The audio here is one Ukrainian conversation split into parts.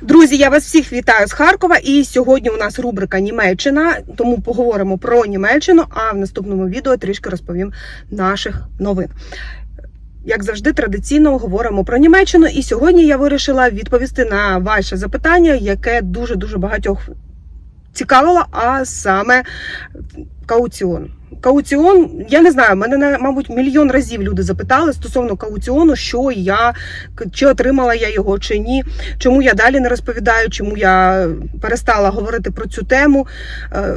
Друзі, я вас всіх вітаю з Харкова. І сьогодні у нас рубрика Німеччина, тому поговоримо про Німеччину. А в наступному відео трішки розповім наших новин. Як завжди, традиційно говоримо про Німеччину. І сьогодні я вирішила відповісти на ваше запитання, яке дуже дуже багатьох цікавило, а саме кауціон. Кауціон, я не знаю, мене мабуть мільйон разів люди запитали стосовно кауціону, що я чи отримала я його чи ні. Чому я далі не розповідаю, чому я перестала говорити про цю тему. Е,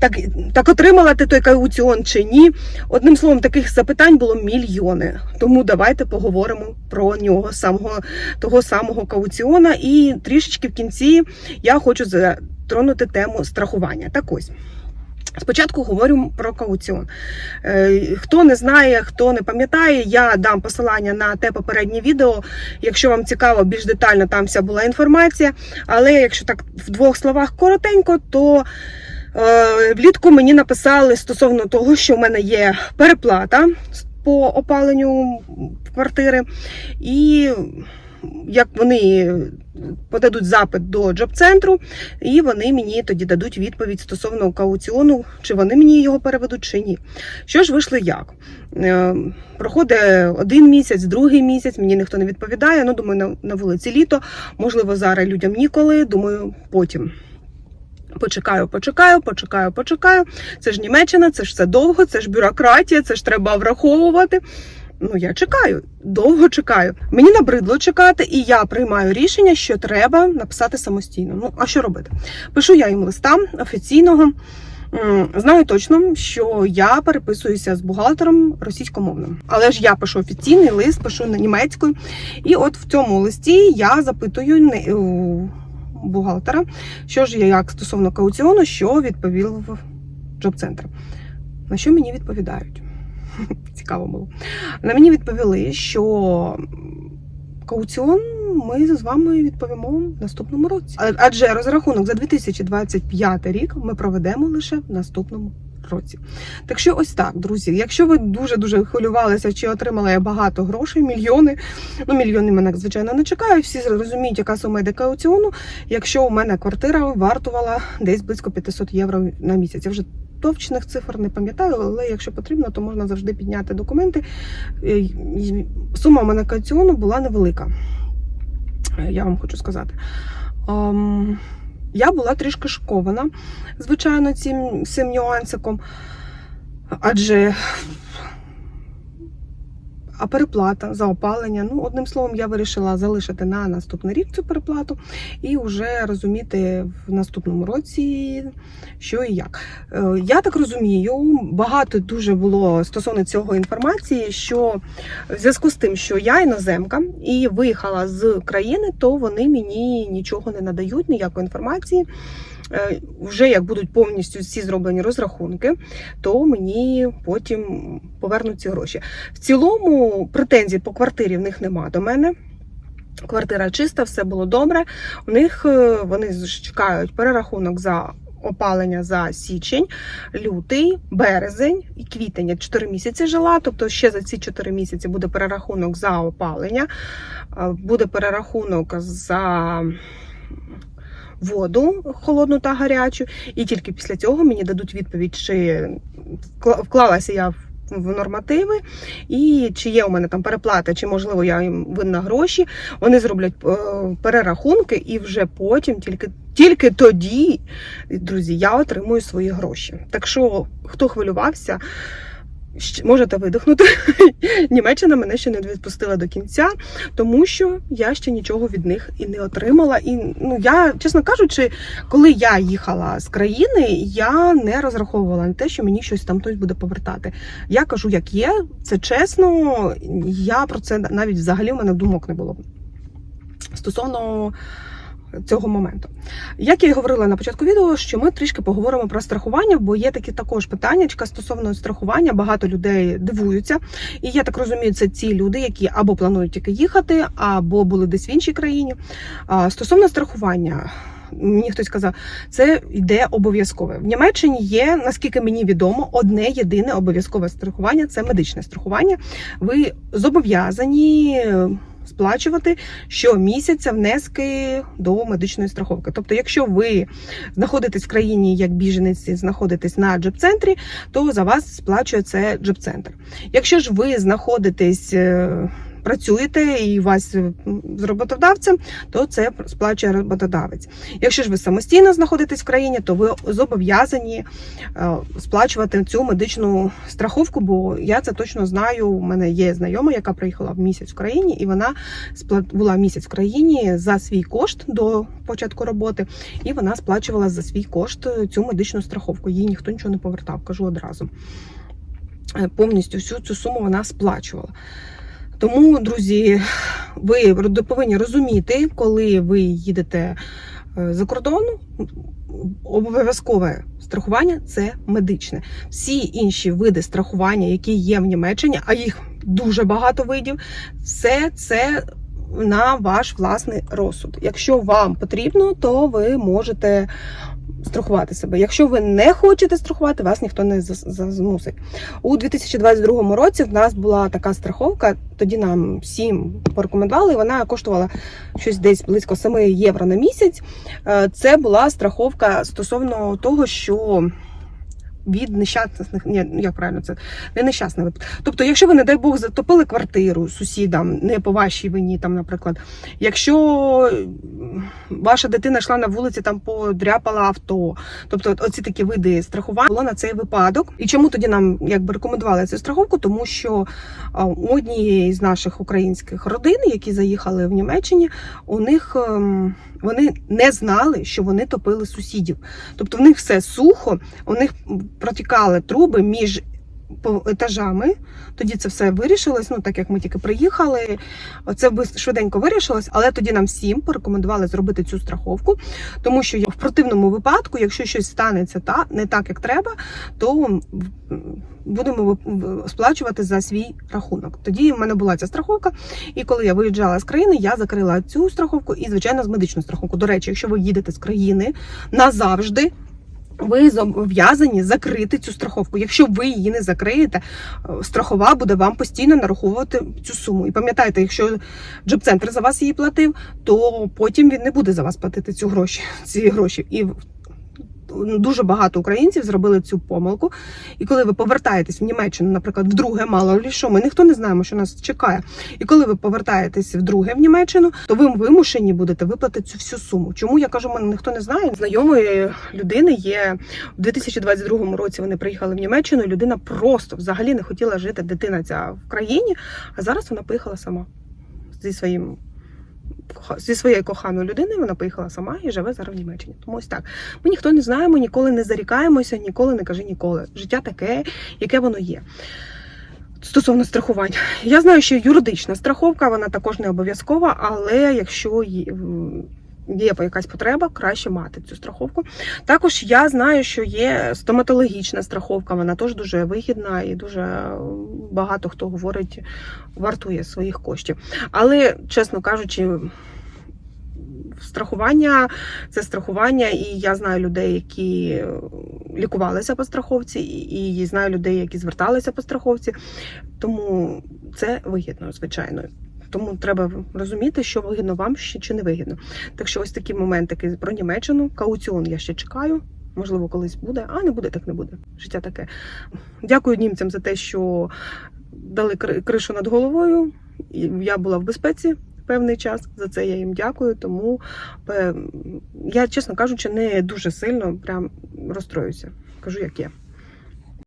Так, так отримала ти той кауціон чи ні? Одним словом, таких запитань було мільйони. Тому давайте поговоримо про нього, самого того самого кауціона. І трішечки в кінці я хочу затронути тему страхування. Так ось. Спочатку говорю про кауціон. Е, Хто не знає, хто не пам'ятає, я дам посилання на те попереднє відео. Якщо вам цікаво, більш детально там вся була інформація. Але якщо так в двох словах коротенько, то е, влітку мені написали стосовно того, що в мене є переплата по опаленню квартири, і як вони подадуть запит до джоб-центру, і вони мені тоді дадуть відповідь стосовно кауціону, чи вони мені його переведуть, чи ні. Що ж вийшло як? Е, Проходить один місяць, другий місяць, мені ніхто не відповідає. Ну, думаю, на, на вулиці літо. Можливо, зараз людям ніколи. Думаю, потім. Почекаю, почекаю, почекаю, почекаю. Це ж Німеччина, це ж все довго, це ж бюрократія, це ж треба враховувати. Ну, я чекаю, довго чекаю. Мені набридло чекати, і я приймаю рішення, що треба написати самостійно. Ну, а що робити? Пишу я їм листа офіційного. Знаю точно, що я переписуюся з бухгалтером російськомовним. Але ж я пишу офіційний лист, пишу на німецькою. І от в цьому листі я запитую не- бухгалтера, що ж я як стосовно кауціону, що відповів джоб-центр. На що мені відповідають? Цікаво було. На мені відповіли, що кауціон ми з вами відповімо в наступному році. Адже розрахунок за 2025 рік ми проведемо лише в наступному році. Так що ось так, друзі. Якщо ви дуже дуже хвилювалися, чи отримала я багато грошей, мільйони. Ну, мільйони мене, звичайно, не чекають. Всі розуміють, яка сума йде кауціону. Якщо у мене квартира вартувала десь близько 500 євро на місяць. Я вже точних цифр не пам'ятаю, але якщо потрібно, то можна завжди підняти документи. Е, Сума у мене кауціону була невелика. Е, Я вам хочу сказати. Я була трішки шокована, звичайно, цим, цим нюансиком. Адже а переплата за опалення. Ну, одним словом, я вирішила залишити на наступний рік цю переплату і вже розуміти в наступному році, що і як. Е, Я так розумію, багато дуже було стосовно цього інформації, що в зв'язку з тим, що я іноземка і виїхала з країни, то вони мені нічого не надають, ніякої інформації. Е, Вже як будуть повністю всі зроблені розрахунки, то мені потім повернуть ці гроші. В цілому претензій по квартирі в них нема до мене. Квартира чиста, все було добре. У них е, вони чекають перерахунок за опалення за січень, лютий, березень і квітень. Я 4 місяці жила. Тобто ще за ці 4 місяці буде перерахунок за опалення, е, буде перерахунок за воду холодну та гарячу, і тільки після цього мені дадуть відповідь, чи вкла- вклалася я в в нормативи, і чи є у мене там переплата, чи можливо я їм винна гроші. Вони зроблять е, перерахунки, і вже потім, тільки, тільки тоді, друзі, я отримую свої гроші. Так що, хто хвилювався, можете видихнути. Німеччина мене ще не відпустила до кінця, тому що я ще нічого від них і не отримала. І ну я, чесно кажучи, коли я їхала з країни, я не розраховувала на те, що мені щось там хтось буде повертати. Я кажу, як є, це чесно. Я про це навіть взагалі в мене думок не було. Стосовно цього моменту. Як я і говорила на початку відео, що ми трішки поговоримо про страхування, бо є такі також питання стосовно страхування. Багато людей дивуються. І я так розумію, це ті люди, які або планують тільки їхати, або були десь в іншій країні. Стосовно страхування. Мені хтось сказав, це йде обов'язкове. В Німеччині є, наскільки мені відомо, одне єдине обов'язкове страхування це медичне страхування. Ви зобов'язані сплачувати щомісяця внески до медичної страховки. Тобто, якщо ви знаходитесь в країні як біженець, і знаходитесь на джоб-центрі, то за вас сплачує це джоб-центр. Якщо ж ви знаходитесь. Е, Працюєте і вас е, з роботодавцем, то це сплачує роботодавець. Якщо ж ви самостійно знаходитесь в країні, то ви зобов'язані е, сплачувати цю медичну страховку, бо я це точно знаю. У мене є знайома, яка приїхала в місяць в країні, і вона була місяць в країні за свій кошт до початку роботи, і вона сплачувала за свій кошт цю медичну страховку. Їй ніхто нічого не повертав, кажу одразу. Е, Повністю всю цю суму вона сплачувала. Тому, друзі, ви повинні розуміти, коли ви їдете е, за кордон, обов'язкове страхування це медичне. Всі інші види страхування, які є в Німеччині, а їх дуже багато видів, все це на ваш власний розсуд. Якщо вам потрібно, то ви можете страхувати себе. Якщо ви не хочете страхувати, вас ніхто не змусить. У 2022 році в нас була така страховка. Тоді нам всім порекомендували. Вона коштувала щось десь близько 7 євро на місяць. Е, Це була страховка стосовно того, що. Від нещасних, ні, як правильно це не нещасний випадок. Тобто, якщо ви, не дай Бог, затопили квартиру сусідам, не по вашій вині, там, наприклад, якщо ваша дитина йшла на вулиці, там подряпала авто, тобто оці такі види страхування було на цей випадок. І чому тоді нам якби рекомендували цю страховку? Тому що у однієї з наших українських родин, які заїхали в Німеччині, у них ем, вони не знали, що вони топили сусідів. Тобто в них все сухо, у них протікали труби між етажами. Тоді це все вирішилось. Ну так як ми тільки приїхали, це швиденько вирішилось, але тоді нам всім порекомендували зробити цю страховку, тому що в противному випадку, якщо щось станеться та не так, як треба, то будемо сплачувати за свій рахунок. Тоді в мене була ця страховка, і коли я виїжджала з країни, я закрила цю страховку і, звичайно, з медичну страховку. До речі, якщо ви їдете з країни назавжди. Ви зобов'язані закрити цю страховку. Якщо ви її не закриєте, е, страхова буде вам постійно нараховувати цю суму. І пам'ятайте, якщо джоб-центр за вас її платив, то потім він не буде за вас платити цю гроші, ці гроші. І дуже багато українців зробили цю помилку. І коли ви повертаєтесь в Німеччину, наприклад, вдруге, мало лі що, ми ніхто не знаємо, що нас чекає. І коли ви повертаєтесь вдруге в Німеччину, то ви вимушені будете виплатити цю всю суму. Чому я кажу, мене ніхто не знає. Знайомої людини є в 2022 році. Вони приїхали в Німеччину. і Людина просто взагалі не хотіла жити дитина ця в країні, а зараз вона поїхала сама зі своїм. Зі своєю коханою людиною вона поїхала сама і живе зараз в Німеччині. Тому ось так. Ми ніхто не знаємо, ніколи не зарікаємося, ніколи не кажи ніколи. Життя таке, яке воно є. Стосовно страхування, я знаю, що юридична страховка вона також не обов'язкова, але якщо є, якась потреба, краще мати цю страховку. Також я знаю, що є стоматологічна страховка, вона теж дуже вигідна і дуже багато хто говорить, вартує своїх коштів. Але, чесно кажучи, страхування це страхування, і я знаю людей, які лікувалися по страховці, і знаю людей, які зверталися по страховці. Тому це вигідно, звичайно. Тому треба розуміти, що вигідно вам ще чи не вигідно. Так що ось такі моментики про Німеччину. Кауціон я ще чекаю. Можливо, колись буде, а не буде, так не буде. Життя таке. Дякую німцям за те, що дали кри- кришу над головою. Я була в безпеці певний час. За це я їм дякую. Тому я, чесно кажучи, не дуже сильно прям розстроюся. Кажу, як є.